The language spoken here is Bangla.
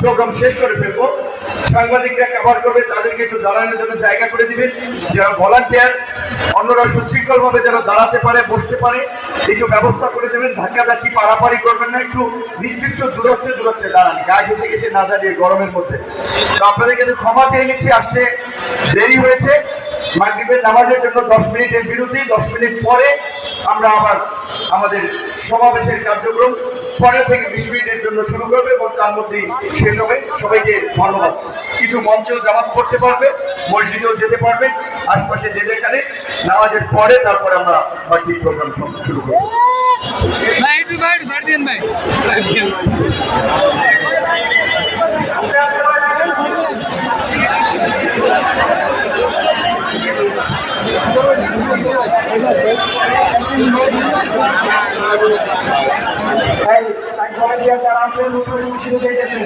প্রোগ্রাম শেষ করে ফেলব। সাংবাদিকরা কভার করবে, তাদেরকে একটু দাঁড়ানোর জন্য জায়গা করে দিবেন যারা ভলান্টিয়ার অন্যরা সুশৃঙ্খল ভাবে যেন দাঁড়াতে পারে, বসতে পারে একটু ব্যবস্থা করে দেবেন ধাক্কা ধাক্কি পারাপারি করবেন না, একটু নির্দিষ্ট দূরত্বে দূরত্বে দাঁড়ান। গা ঘেসে ঘেসে না দাঁড়িয়ে গরমের মধ্যে। তো আপনাদের কিন্তু ক্ষমা চেয়ে নিচ্ছি, আসতে দেরি হয়েছে। মাগরিবের নামাজের জন্য দশ মিনিটের বিরতি, দশ মিনিট পরে আমরা আবার আমাদের সমাবেশের কার্যক্রম পরে থেকে বিশ মিনিটের জন্য শুরু করবে এবং তার মধ্যেই শেষ হবে। সবাইকে ধন্যবাদ। কিছু মঞ্চেও জামাত করতে পারবে, মসজিদেও যেতে পারবে, আশপাশে যে যেখানে নামাজের পরে তারপরে আমরা বাকি প্রোগ্রাম শুরু করব। ভাই, একটু ভাই ছাড় দিন ভাই। যারা আছেন যেতেছে